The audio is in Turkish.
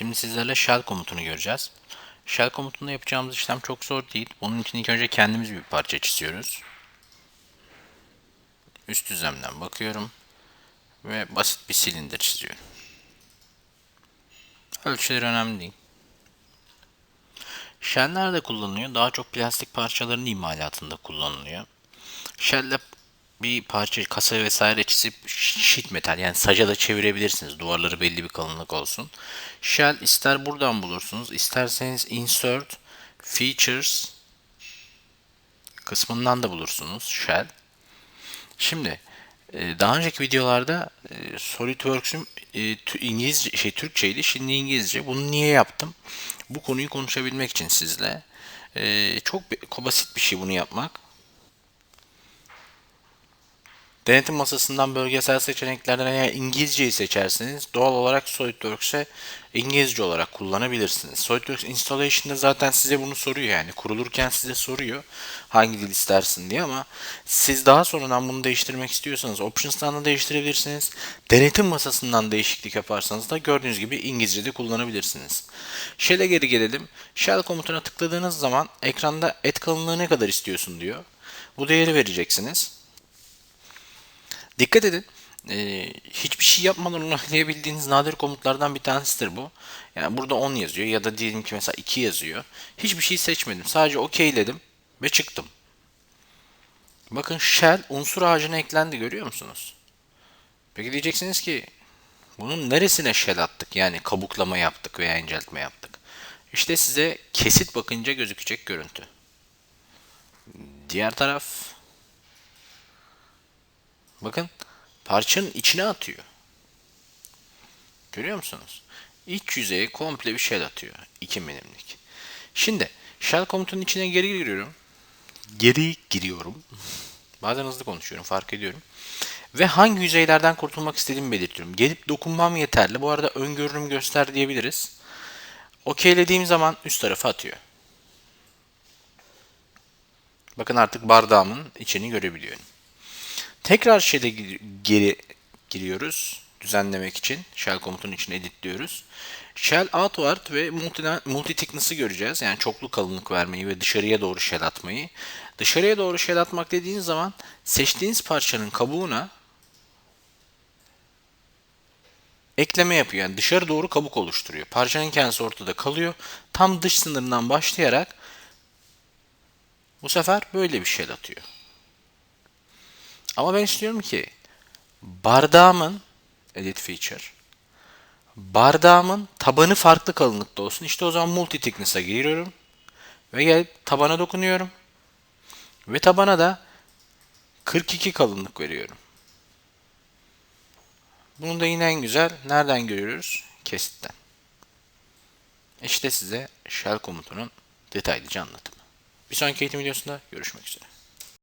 Şimdi sizlerle shell komutunu göreceğiz. Shell komutunda yapacağımız işlem çok zor değil. Bunun için ilk önce kendimiz bir parça çiziyoruz. Üst düzlemden bakıyorum. Ve basit bir silindir çiziyorum. Ölçüleri önemli değil. Shell nerede kullanılıyor? Daha çok plastik parçaların imalatında kullanılıyor. Shell'le bir parça, kasa vesaire çizip sheet metal yani saca da çevirebilirsiniz. Duvarları belli bir kalınlık olsun. Shell ister buradan bulursunuz, isterseniz insert, features kısmından da bulursunuz Shell. Şimdi e, daha önceki videolarda e, SolidWorks'ün e, İngilizce şey Türkçeydi, şimdi İngilizce. Bunu niye yaptım? Bu konuyu konuşabilmek için sizle. Çok basit bir şey bunu yapmak. Denetim masasından bölgesel seçeneklerden eğer İngilizceyi seçerseniz doğal olarak SolidWorks'e İngilizce olarak kullanabilirsiniz. SolidWorks Installation'da zaten size bunu soruyor yani kurulurken size soruyor hangi dil istersin diye ama siz daha sonradan bunu değiştirmek istiyorsanız Options'tan da değiştirebilirsiniz. Denetim masasından değişiklik yaparsanız da gördüğünüz gibi İngilizce'de kullanabilirsiniz. Shell'e geri gelelim. Shell komutuna tıkladığınız zaman ekranda et kalınlığı ne kadar istiyorsun diyor. Bu değeri vereceksiniz. Dikkat edin. Ee, hiçbir şey yapmadan onaylayabildiğiniz nadir komutlardan bir tanesidir bu. Yani burada 10 yazıyor ya da diyelim ki mesela 2 yazıyor. Hiçbir şey seçmedim. Sadece okeyledim ve çıktım. Bakın shell unsur ağacına eklendi görüyor musunuz? Peki diyeceksiniz ki bunun neresine shell attık? Yani kabuklama yaptık veya inceltme yaptık. İşte size kesit bakınca gözükecek görüntü. Diğer taraf Bakın parçanın içine atıyor. Görüyor musunuz? İç yüzeye komple bir shell atıyor. 2 milimlik. Şimdi shell komutunun içine geri giriyorum. Geri giriyorum. Bazen hızlı konuşuyorum fark ediyorum. Ve hangi yüzeylerden kurtulmak istediğimi belirtiyorum. Gelip dokunmam yeterli. Bu arada öngörünüm göster diyebiliriz. Okeylediğim zaman üst tarafa atıyor. Bakın artık bardağımın içini görebiliyorum. Tekrar şeyde geri giriyoruz düzenlemek için. Shell komutunun içine editliyoruz. Shell outward ve multi, multi thickness'ı göreceğiz. Yani çoklu kalınlık vermeyi ve dışarıya doğru shell atmayı. Dışarıya doğru shell atmak dediğiniz zaman seçtiğiniz parçanın kabuğuna ekleme yapıyor. Yani dışarı doğru kabuk oluşturuyor. Parçanın kendisi ortada kalıyor. Tam dış sınırından başlayarak bu sefer böyle bir shell atıyor. Ama ben istiyorum ki bardağımın edit feature bardağımın tabanı farklı kalınlıkta olsun. İşte o zaman multi thickness'a giriyorum. Ve gelip tabana dokunuyorum. Ve tabana da 42 kalınlık veriyorum. Bunu da yine en güzel nereden görüyoruz? Kesitten. İşte size shell komutunun detaylıca anlatımı. Bir sonraki eğitim videosunda görüşmek üzere.